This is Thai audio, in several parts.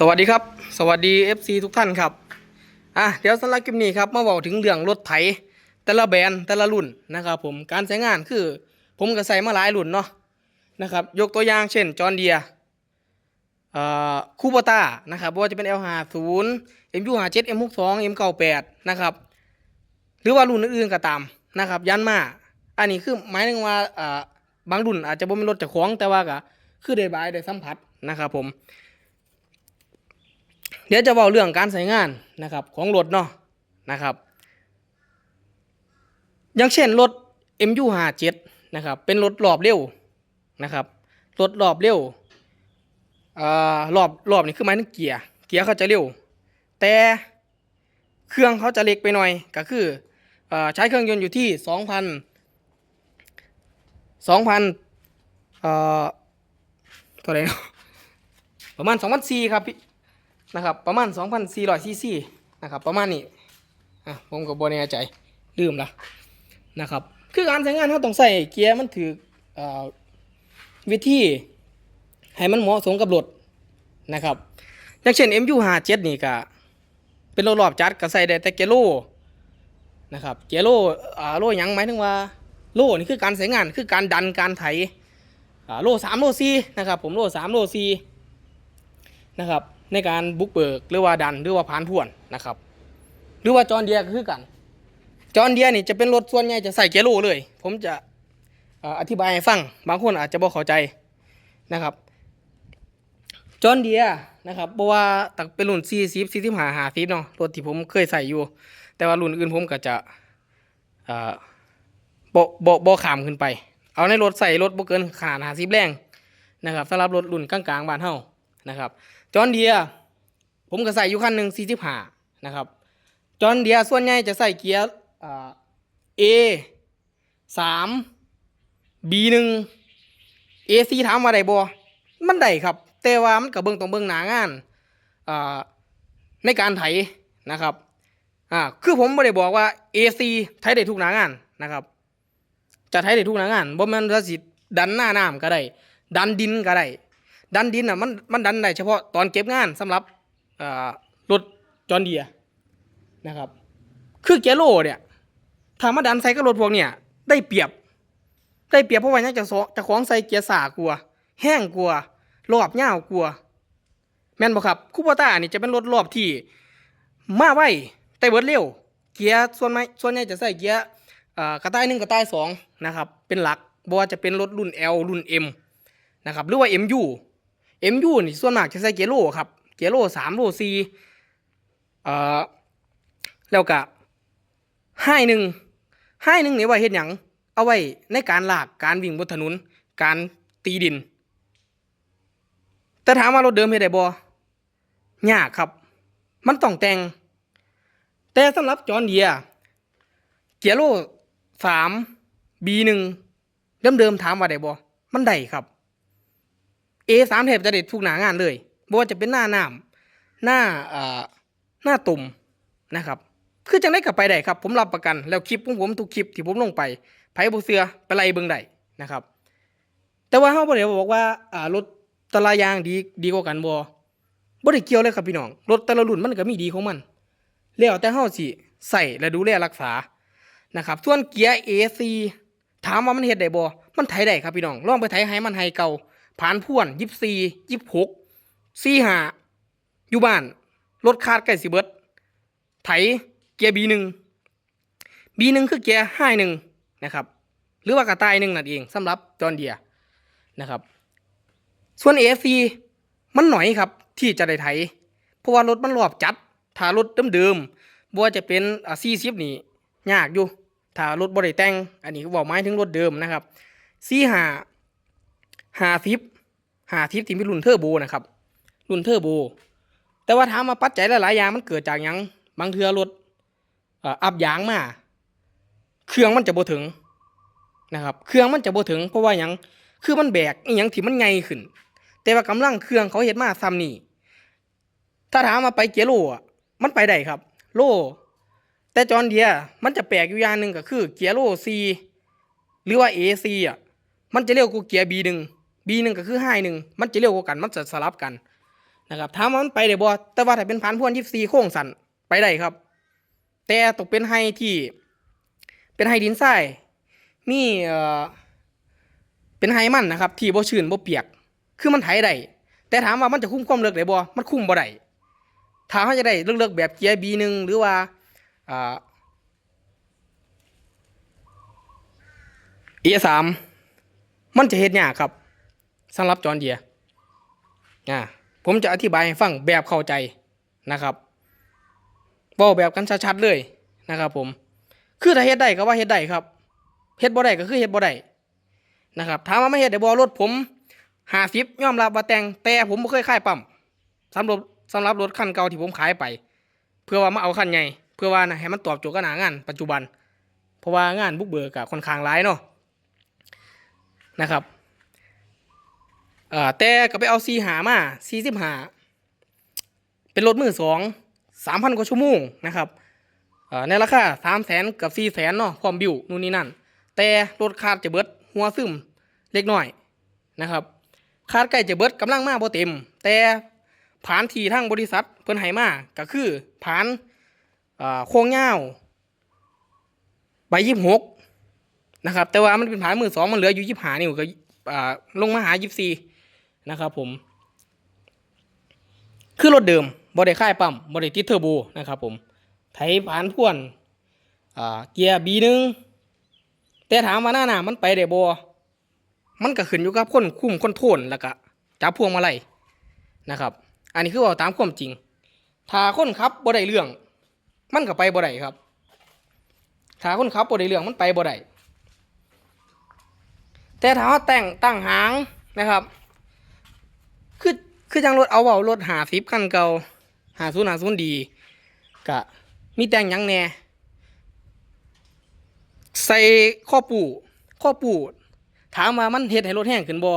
สวัสดีครับ สวัสดี FC ทุกท่านครับอะเดี๋ยวสำหรับคลิปนี้ครับมาบอกถึงเรื่องรถไถแต่ละแบรนด์แต่ละรุ่นนะครับผมการใช้งานคือ ผมก็ใส่มาหลายรุ่นเนาะนะครับยกตัวอย่างเช่นจอห์นเดียอ่อคูโบต้านะครับว่าจะเป็น L50 MU57 M62 M98 นะครับหรือว่ารุ่นอื่นๆก็ตามนะครับยันมาอันนี้คือหมายถึงว่าอ่าบางรุ่นอาจจะบ่เป็นรถเจากของแต่ว่าก็คือได้บายได้สัมผัสนะครับผม เดี๋ยวจะบอกเรื่องการใช้งานนะครับของรถเนาะนะครับ อย่างเช่นรถ MU57 นะครับเป็นรถรอบเร็วนะครับรถรอบเร็วรอบรอบนี่คือหมายถึงเกียร์เกียร์เขาจะเร็ว แต่เครื่องเขาจะเล็กไปหน่อยก็คืออใช้เครื่องยนต์อยู่ที่ 2,000 2,000เอ่อเท่าไหร่เนาะประมาณ2,400ครับพี่ นะครับประมาณ 2,400ซีซีนะครับประมาณนี้อะผมก็บ่แน่ใจลืมละนะครับคือการใช้งานเขาต้องใส่เกียร์มันถืออ่อวิธีให้มันเหมาะสมกับรถนะครับอย่างเช่น MU57 นี่ก็เป็นรถรอบจัดก็ใส่ได้แต่เกียร์โลนะครับเกียร์โลอ่าโลยังหมายถึงว่าโลนี่คือการใช้งานคือการดันการไถอ่าโล3โล4นะครับผมโล3โล4นะครับ ในการบุกเบิกหรือว่าดันหรือว่าผ่านพ่วนนะครับ หรือว่าจอห์นเดียก็คือกัน จอห์นเดียนี่จะเป็นรถส่วนใหญ่จะใส่เกียร์โลเลย ผมจะออธิบายให้ฟัง บางคนอาจจะบ่เข้าใจนะครับ จอห์นเดียนะครับเพราะว่าตักเป็นรุ่น40 45 50เนาะรถที่ผมเคยใส่อยู่ แต่ว่ารุ่นอื่นผมก็จะบ่บ่บ่ขามขึ้นไป เอาในรถใส่รถบ่เกินขนาด50แรงนะครับสำหรับรถรุ่นกลางๆบ้านเฮา นะครับจอนเดียผมก็ใส่อยู่คันหนึ่ง45นะครับจอนเดียส่วนใหญ่จะใส่เกียร์เอสาม B หนึ่ง A C ถามว่าได้บ่มันได้ครับ แต่ว่ามันก็เบิ่งต้องเบิ่งหน้างานในการไถนะครับอ่าคือผมบ่ได้บอกว่า AC ไถได้ทุกหน้างานนะครับ จะไถได้ทุกหน้างานบ่แม่นว่าสิดันหน้าน้ำก็ได้ ดันดินก็ได้ ดันดินอะมันมันดันได้เฉพาะตอนเก็บงานสำหรับรถจอนเดียนะครับ คือเกียร์โลเนี่ยถ้ามาดันใส่กับรถพวกเนี่ยได้เปรียบ ได้เปรียบเพราะว่ายังจะจะคล้องใส่เกียร์สากลัว แห้งกลัวรอบยากลัว แม่นบ่ครับคูปต้านี่จะเป็นรถรอบที่มาไวแต่เบิดเร็ว เกียร์ส่วนไม่ส่วนใหญ่จะใส่เกียร์กระต่ายหนึ่งกระต่ายสองนะครับเป็นหลักบ่ว่าจะเป็นรถรุ่น L รุ่น M นะครับหรือว่า MU MU นี่ส่วนมากจะใส่เกโลครับ เกโลสามโลสี่เอ่อแล้วก็ให้หนึ่งให้หนึ่งนี่ไว้เฮ็ดหยังเอาไว้ในการลากการวิ่งบนถนน การตีดิน แต่ถามว่ารถเดิมเฮ็ดได้บ่ยากครับ มันต้องแต่ง แต่สำหรับจอห์นเดียเกียร์โลสาม B หนึ่งเดิมๆถามว่าได้บ่มันได้ครับ A สามเทปจะเด็ดทุกหนางานเลยบ่ว่าจะเป็นหน้าน้ำหน้าเอ่อหน้าตุ่มนะครับคือจังได้กลับไปได้ครับ ผมรับประกันแล้วคลิปของผมทุกคลิปที่ผมลงไปไผบ่เสือไปไล่เบิ่งได้นะครับ แต่ว่าเฮาบ่ได้บอกว่าอ่ารถแตละอยางดีดีกว่ากันบ่บ่ได้เกี่ยวเลยครับพี่น้องรถแต่ละรุ่นมันก็มีดีของมัน แล้วแต่เฮาสิใส่และดูแลรักษานะครับ ส่วนเกียร์ AC ถามว่ามันเฮ็ดได้บ่มันไถได้ครับพี่น้องลองไปไถให้มันให้เก่า ผ่านพ่วนยี่สี่ยี่หกสี่ห้าอยู่บ้านรถคาดใกล้สิเบิดไถเกียร์บีหนึ่งบีหนึ่งคือเกียร์ห้าหนึ่งนะครับ หรือว่ากระต่ายหนึ่งนั่นเองสำหรับจอห์นเดียนะครับ ส่วนเอซีมันหน่อยครับที่จะได้ไถ เพราะว่ารถมันรอบจัดถ้ารถเดิมๆบัวจะเป็นอ่าซีซิบนี่ยากอยู่ถ้ารถบริแต่ง อันนี้ก็บอกหมายถึงรถเดิมนะครับซีห้า หาทิปหาทิปที่มีรุ่นเทอร์โบนะครับ รุ่นเทอร์โบ แต่ว่าถามมาปัจจัยหลายๆอย่างมันเกิดจากยังบางเทือรถอ่ออับยางมาเครื่องมันจะบ่ถึงนะครับ เครื่องมันจะบ่ถึง เพราะว่ายังคือมันแบกอหยังที่มันไงขึ้น แต่ว่ากำลังเครื่องเขาเห็นมาซ้ำนี่ถ้าถามมาไปเกียร์โลอะมันไปได้ครับ โล แต่จอนเดียมันจะแปลกอยู่อย่างหนึ่งก็คือเกียร์โลซีหรือว่า AC อะมันจะเร็วกว่าเกียร์ B หนึ่ง B หนึ่งก็คือไฮหนึ่งมันจะเร็วกว่ากัน มันจะสลับกันนะครับถามว่ามันไปได้บ่แต่ว่าถ้าเป็นพันพ่วน24 โค้งสันไปได้ครับ แต่ตกเป็นไฮที่ เป็นไฮดินทรายมีเอ่อเป็นไฮมันนะครับ ที่บ่ชื้นบ่เปียก คือมันไถได้แต่ถามว่ามันจะคุ้มความเลึกได้บ่ มันคุ้มบ่ได้ถ้าเขาจะได้เลือกแบบเกียร์ B1 หรือว่าอ่า E3 มันจะเฮ็ดยากครับ สำหรับจอห์นเดียอ่าผมจะอธิบายให้ฟังแบบเข้าใจนะครับบอกแบบกันชัดๆเลยนะครับผม คือถ้าเฮ็ดได้ก็ว่าเฮ็ดได้ครับเฮ็ดบ่ได้ก็คือเฮ็ดบ่ได้นะครับถามว่าไม่เฮ็ดได้บ่รถผม50ยอมรับว่าแต่งแต่ผมบ่เคยขายปั๊มสำหรับสำหรับรถคันเก่าที่ผมขายไป เพื่อว่ามาเอาคันใหญ่เพื่อว่านะให้มันตอบโจทย์กับหน้างานปัจจุบัน เพราะว่างานบุกเบิกก็ค่อนข้างหลายเนาะนะครับ อ่อแต่ก็ไปเอาซีหามาซีสิบหาเป็นรถมือสองสามพันกว่าชั่วโมงนะครับอ่อในราคาสามแสนกับสี่แสนเนาะพร้อมบิวนู่นนี่นั่น แต่รถคาดจะเบิดหัวซึมเล็กน้อยนะครับคาดใกล้จะเบิดกำลังมาบ่เต็ม แต่ผ่านทีทั้งบริษัทเพิ่นให้มาก็คือผ่านโค้งยาใบยี่สิบหกนะครับ แต่ว่ามันเป็นผ่านมือสองมันเหลืออยู่ยี่สิบห้านิ้วก็ลงมาหายี่สิบสี่ นะครับผม คือรถเดิมบ่ไดค่ายปั๊มบ่ได้ติเทอร์โบนะครับผมไถผานพ่วนเกียร์บีหนึ่งแต่ถามว่าหน้าหนามันไปได้บ่มันก็ขึ้นอยู่กับคนคุ้มคนโทนแล้วก็จับพวงมาลัยนะครับ อันนี้คือเอาตามความจริง ถ้าคนขับบ่ได้เรื่อง มันก็ไปบ่ได้ครับ ถ้าคนขับบ่ได้เรื่องมันไปบ่ได้แต่ถ้าว่าแต่งตั้งหางนะครับ คือจังรถเอาเบารถหาสิบคันเก่าหาศูนหาศูนดีกะมีแต่งยังแน่ใส่ข้อปูข้อปูถามว่ามันเฮ็ดให้รถแห้งขึ้นบ่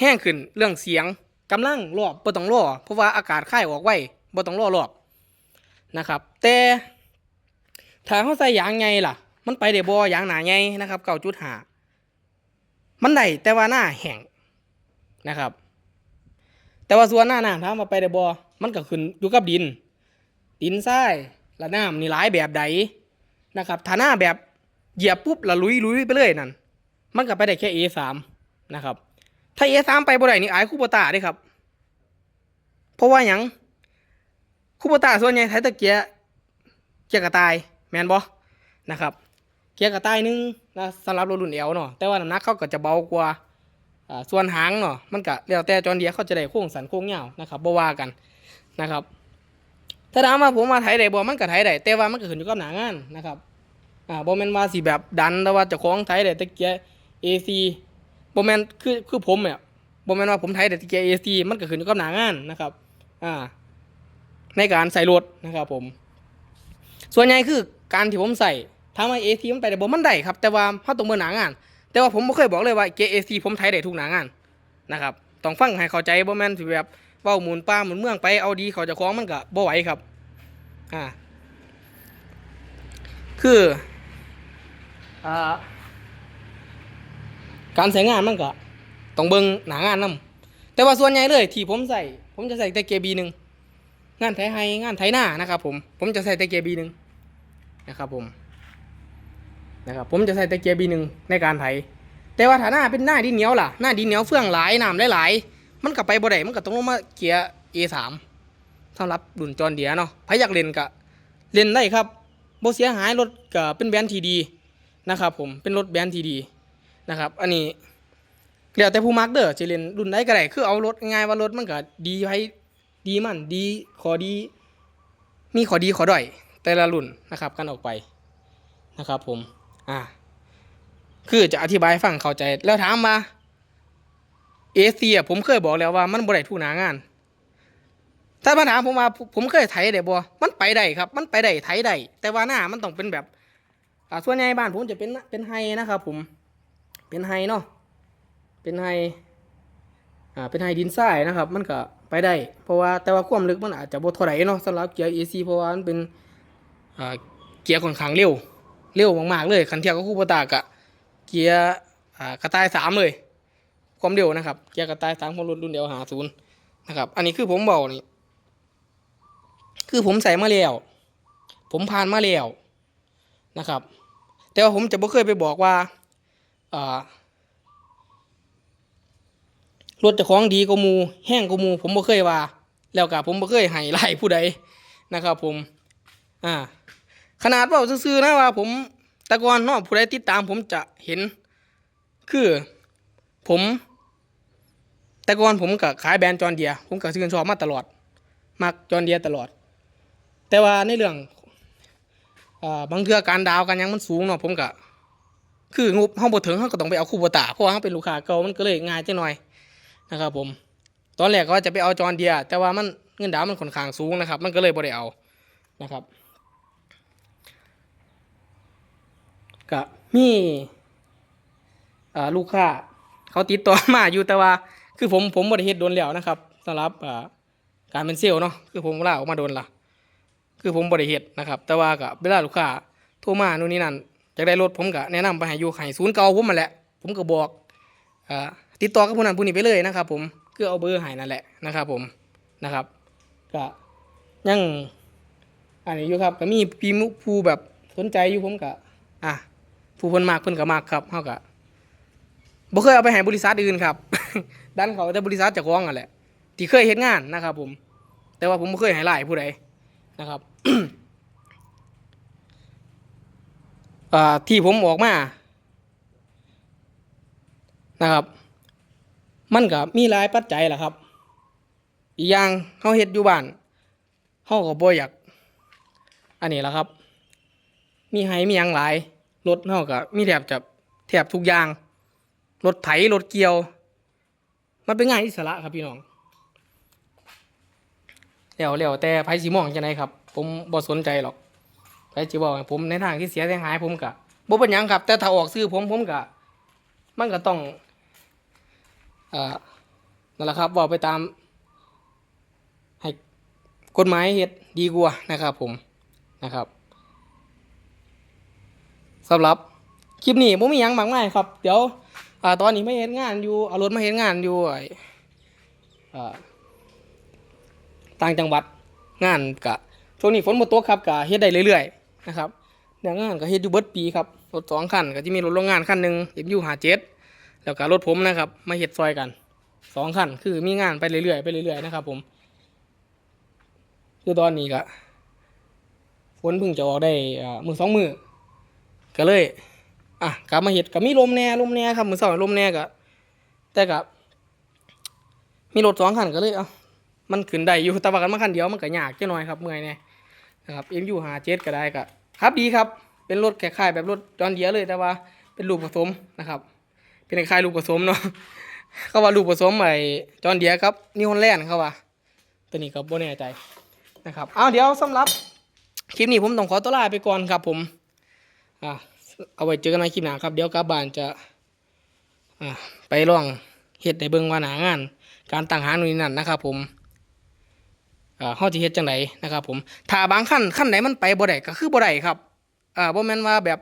แห้งขึ้นเรื่องเสียงกำลังรอบบ่ต้องรอเพราะว่าอากาศค่ายออกไวบ่ต้องรอรอบนะครับ แต่ถ้าเขาใส่ยางไงล่ะ มันไปได้บ่ยางหนาไงนะครับเก้าจุดหามันได้แต่ว่าหน้าแห้งนะครับ แต่ว่าส่วนหน้าน้ำถามว่าไปได้บ่มันก็ขึ้นอยู่กับดิน ดินทรายและน้ำนี่หลายแบบใดนะครับถ้าหน้าแบบเหยียบปุ๊บและลุยลุยไปเลยนั่นมันก็ไปได้แค่ A3 นะครับ ถ้า A3 ไปบ่ได้นี่อายคูโบตาเด้ครับ เพราะว่าหยังคูโบตาส่วนใหญ่ใช้ตะเกียเกียร์กระต่ายแมนบ่นะครับ เกียร์กระต่ายหนึงนะสำหรับรถรุ่นเอวเนาะแต่ว่าน้ำหนักเขาก็จะเบากว่า ส่วนหางเนาะมันก็แล้วแต่จอนเดียเขาจะได้โค้งสันโค้งยาวนะครับบ่ว่ากันนะครับ ถ้าถามว่าผมมาไถได้บ่มันก็ไถได้แต่ว่ามันก็ขึ้นอยู่กับหนางานนะครับอ่าบ่แม่นว่าสิแบบดันแต่ว่าเจ้าของไถได้ตะเกียร์ AC บ่แม่นคือคือผมเนี่ยบ่แม่นว่าผมไถได้ตะเกียร์ AC มันก็ขึ้นอยู่กับหนางานนะครับอ่าในการใส่รถนะครับผม ส่วนใหญ่คือการที่ผมใส่ถามว่า AC มันไปได้บ่มันได้ครับ แต่ว่าเฮาต้องเบิ่งหนางาน แต่ว่าผมไม่เคยบอกเลยว่า JAC ผมไทยได้ทุกหนางานนะครับต้องฟังให้เข้าใจบ่แม่นสิแบบเว้าหมุนป้าหมุนเมืองไปเอาดีเขาจะคล้องมันก็บ่ไหวครับอ่าคืออ่าการใช้งานมันก็ต้องเบิ่งหนางานนํแต่ว่าส่วนใหญ่เลยที่ผมใส่ผมจะใส่แต่เกียร์บีหนึ่งงานไถไฮงานไถหน้านะครับผมผมจะใส่แต่เกียร์บีหนึ่งนะครับผม นะครับผมจะใส่ตะเกียบีหนึ่งในการไถ แต่ว่าถ้าหน้าเป็นหน้าดินเหนียวล่ะหน้าดินเหนียวเฟื่องหลายน้ำหลายๆมันก็ไปบ่ได้มันก็ต้องลงมาเกียร์ A3 สำหรับรุ่นจอนเดียเนาะใครอยากเล่นก็เล่นได้ครับบ่เสียหายรถก็เป็นแบรนด์ทีดีนะครับผมเป็นรถแบรนด์ทีดีนะครับอันนี้แล้วแต่ผู้มักเด้อจะเล่นรุ่นใดก็ได้คือเอารถง่ายว่ารถมันก็ดีไว้ดีมันดีขอดี มีขอดีขอด้อยแต่ละรุ่นนะครับกันออกไปนะครับผม อ่าคือจะอธิบายฟังเข้าใจแล้วถามมาเอเชียผมเคยบอกแล้วว่ามันบ่ได้ทุกหนางาน ถ้ามาถามผมว่าผมเคยไถได้บ่มันไปได้ครับ มันไปได้ไถได้แต่ว่าหน้ามันต้องเป็นแบบอ่าส่วนใหญ่บ้านผมจะเป็นเป็นไฮนะครับ ผม เป็นไฮเนาะเป็นไฮอ่าเป็นไฮดินทรายนะครับ มันก็ไปได้ เพราะว่าแต่ว่าความลึกมันอาจจะบ่เท่าไหร่เนาะสำหรับเกียร์ AC เพราะว่ามันเป็นอ่าเกียร์ค่อนข้างเร็ว เร็วมากๆเลยคันเทียบกับคูโบตากะเกียร์กระต่ายสามเลย ความเร็วนะครับ เกียร์กระต่ายสามของรุ่นรุ่นเดียวหาศูนย์นะครับอันนี้คือผมบอกนี่คือผมใส่มาแล้วผมผ่านมาแล้วนะครับ แต่ว่าผมจะบ่เคยไปบอกว่ารถจะคล้าของดีกว่ามูแห้งกว่ามู ผมบ่เคยว่า แล้วก็ผมบ่เคยให้ไล่ผู้ใดนะครับ ผม อ่า ขนาดว่าซื่อๆนะว่า ผมต่ก่อนเนาะผู้ใดติดตามผมจะเห็น คือผมแต่ก่อนผมก็ขายแบรนด์จอร์นเดีย ผมก็ชื่นชอบมาตลอด มักจอร์นเดียตลอด แต่ว่าในเรื่องอบางเทื่อการดาวกันยังมันสูงเนาะผมก็คืองบเฮาบ่ถึงเฮาก็ต้องไปเอาคูโบตาเพราะว่าเฮาเป็นลูกค้าเก่ามันก็เลยง่ายจังหน่อยนะครับ ผม ตอนแรกก็จะไปเอาจอร์นเดีย แต่ว่ามันเงินดาวมันค่อนข้างสูงนะครับ มันก็เลยบ่ได้เอานะครับ ก็มีอ่าลูกค้า เขาติดต่อมาอยู่แต่ว่า คือผมผมบ่ได้เฮ็ดโดนแล้วนะครับสำหรับการเป็นเซลล์เนาะคือผมลาออกมาโดนละคือผมบ่ได้เฮ็ดนะครับ แต่ว่าก็เวลาลูกค้าโทรมาโน่นนี่นั่นอยากได้รถผมก็แนะนำไปให้อยู่ให้ศูนย์เก่าผมมาแหละ ผมก็บอกอติดต่อกับผู้นั้นผู้นี้ไปเลยนะครับ ผมคือเอาเบอร์ให้นั่นแหละนะครับ ผมนะครับก็ยังอันนี้อยู่ครับก็มีพีมุผู้แบบสนใจอยู่ผมก็อะ ผู้เพิ่นมากเพิ่นก็มากครับเฮาก็บ่เคยเอาไปให้บริษัทอื่นครับ ดันเขาแต่บริษัทเจะคล้าของอะแหละที่เคยเฮ็ดงานนะครับ ผม แต่ว่าผมบ่เคยให้หลายผู้ใดนะครับที่ผมออกมานะครับ มันก็มีหลายปัจจัยแหละครับ อีกอย่างเฮาเฮ็ดอยู่บ้านเฮาก็บ่อยาก อันนี้แหละครับ มีให้มีหยังหลาย รถเฮาก็มีแทบจะแทบทุกอย่าง รถไถรถเกี่ยว มันเป็นงานอิสระครับพี่น้องแล้วแล้วแต่ไผสิมองจังไดครับ ผมบ่สนใจหรอกไผสิบอกผมในทางที่เสียหายหายผมก็บ่เป็นยังครับ แต่ถ้าออกซื้อผมผมก็มันก็ต้องเอ่อนั่นแหละครับบอกไปตาม ให้กฎหมายเฮ็ดดีกว่านะครับผมนะครับ สำหรับคลิปนี้ผมมียังมากมายครับ เดี๋ยวอ่าตอนนี้ไม่เห็นงานอยู่เอารถมาเห็นงานอยู่อ่าต่างจังหวัดงานกะช่วงนี้ฝนหมดตกครับกะเฮ็ดได้เรื่อยๆนะครับเรื่องานก็เฮ็ดอยู่เบิดปีครับรถสองคันก็จะมีรถโรงงานคันหนึ่งเอ็มยูหาเจ็ดแล้วก็รถผมนะครับ มาเฮ็ดซอยกันสองคันคือมีงานไปเรื่อยๆไปเรื่อยๆนะครับ ผม คือตอนนี้ก็ฝนเพิ่งจะออกได้มือสองมือ ก็เลย อะกลับมาเห็ดกับมีลมแน่ลมแน่ครับมือสองลมแน่ก็แต่กับมีรถสองคันก็เลย เอะมันขึ้นได้อยู่แต่ว่ากันมาคันเดียวมันก็ยากจังหน่อยครับเมื่อยแน่นะครับเอ็มยูหาเจ็ดก็ได้ก็ครับดีครับ เป็นรถคล้ายๆแบบรถจอนเดียเลยแต่ว่า เป็นลูกผสมนะครับ เป็นคล้ายลูกผสมเนาะเขาว่าลูกผสมไอ้จอนเดียครับนิวฮอลแลนด์เขาว่าตัวนี้ก็บ่แน่ใจนะครับเอาเดี๋ยวสำหรับคลิปนี้ผมต้องขอตัวลาไปก่อนครับผม อ่าเอาไว้เจอกันในคลิปหน้าครับ เดี๋ยวกลับบ้านจะอ่าไปลองเฮ็ดในเบิ่งว่าหนางาน การตั้งหาหน่นนนั่นนะครับ ผมอ่าเฮาสิเฮ็ดจังไดนะครับ ผมถ้าบางขั้นขั้นไหนมันไปบ่ได้ก็คือบ่ได้ครับอ่าบ่แม่นว่าแบบ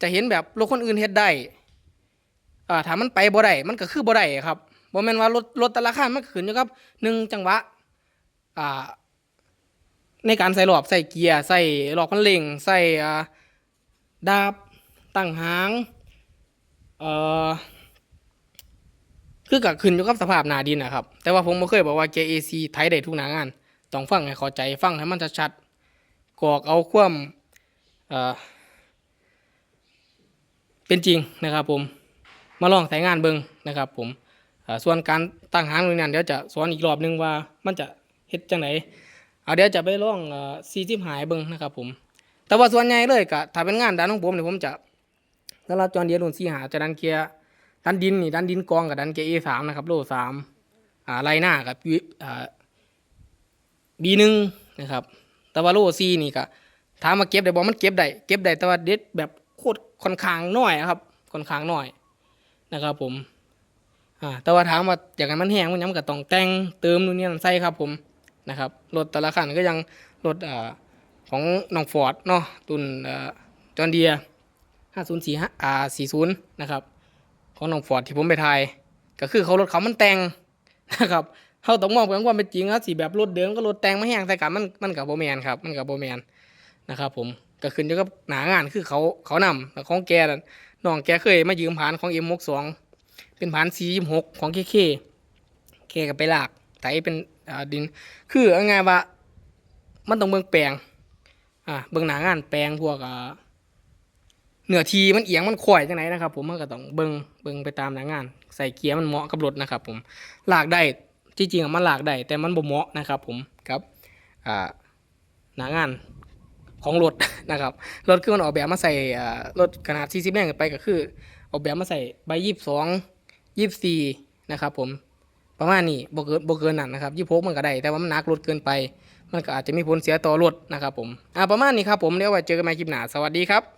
จะเห็นแบบรถคนอื่นเฮ็ดได้อ่าถ้ามันไปบ่ได้มันก็คือบ่ได้ครับบ่แม่นว่ารถรถแต่ละคันมันขึ้นอยู่กับหนึ่งจังหวะอ่าในการใส่รอบใส่เกียร์ใส่รอบคันเร่งใส่อ่า ดาบตั้งหางเอ่อคือกับขึ้นอยู่กับสภาพหนาดินนะครับ แต่ว่าผมบ่เคยบอกว่า JAC ไทยได้ทุกหนางาน ต้องฟังให้เข้าใจฟังให้มันชัดๆกอกเอาความเอ่อเป็นจริงนะครับผมมาลองใช้งานเบิ่งนะครับผมส่วนการตั้งหางนู่นนั่นเดี๋ยวจะสอนอีกรอบหนึงว่ามันจะเฮ็ดจังไดเอาเดี๋ยวจะไปลองเอ่อ40หายเบิ่งนะครับผม แต่ว่าส่วนใหญ่เลยก็ถ้าเป็นงานด้านของผมเนี่ยผมจะสำหรับจอนเดียร์รุ่นสี่หาจะดันเกียร์ดันดินนี่ดันดินกองกับดันเกียร์ A สามนะครับโลสามอ่าไลหน้ากับอ่า B หนึ่งนะครับ แต่ว่าโลซีนี่ก็ถามมาเก็บได้บอกมันเก็บได้เก็บได้แต่ว่าเด็ดแบบโคตรค่อนข้างน้อยครับค่อนข้างน้อยนะครับ ผมอ่าแต่ว่าถามว่าอย่ากให้มันแห้งมันยังก็ต้องแต่งเติมนู่นนี่นั่นใส่ครับ ผมนะครับรถแต่ละคันก็ยังรถอ่า ของน้องฟอร์ดเนาะตุนจอห์นเดียห้าศูนย์สี่ห้าอ่าสี่ศูนย์นะครับ ของน้องฟอร์ดที่ผมไปถ่าย ก็คือเขารถเขามันแต่งนะครับเฮาต้องมองไปความเป็นจริงครับสิแบบรถเดิมก็รถแต่งไมาแห้งใส่กันมันมันก็บ่แมนครับมันก็บ่แมนนะครับผมก็ขึ้นอยู่กับหนางานคือเขาเขานำแต่ของแกน่องแกเคยมายืมผ่านของ M62 เป็นผ่าน C26 ของ KK เคก็ไปลากไถเป็นดิน คือเอาไงายว่ามันต้องเบิ่งแปลง อ่าเบิ่งหน้างานแปลงพวกอ่าเนื้อทีมันเอียงมันข่อยจังไหนนะครับ ผมมันก็ต้องเบิ่งเบิ่งไปตามหน้างาน ใส่เกียร์มันเหมาะกับรถนะครับ ผมหลากได้ที่จริงมันหลากได้แต่มันบ่เหมาะนะครับ ผมครับอ่าหน้างานของรถนะครับรถคือมันออกแบบมาใส่รถขนาด 40แรงไปก็คือ ออกแบบมาใส่ใบยี่สิบสองยี่สี่นะครับ ผมประมาณนี้บ่เกินบ่เกินนั่นนะครับยี่พมันก็ได้แต่ว่ามันหนักรถเกินไป มันก็อาจจะมีผลเสียต่อรถนะครับผมอ่าประมาณนี้ครับผมเดี๋ยวไว้เจอกันใหม่คลิปหน้าสวัสดีครับ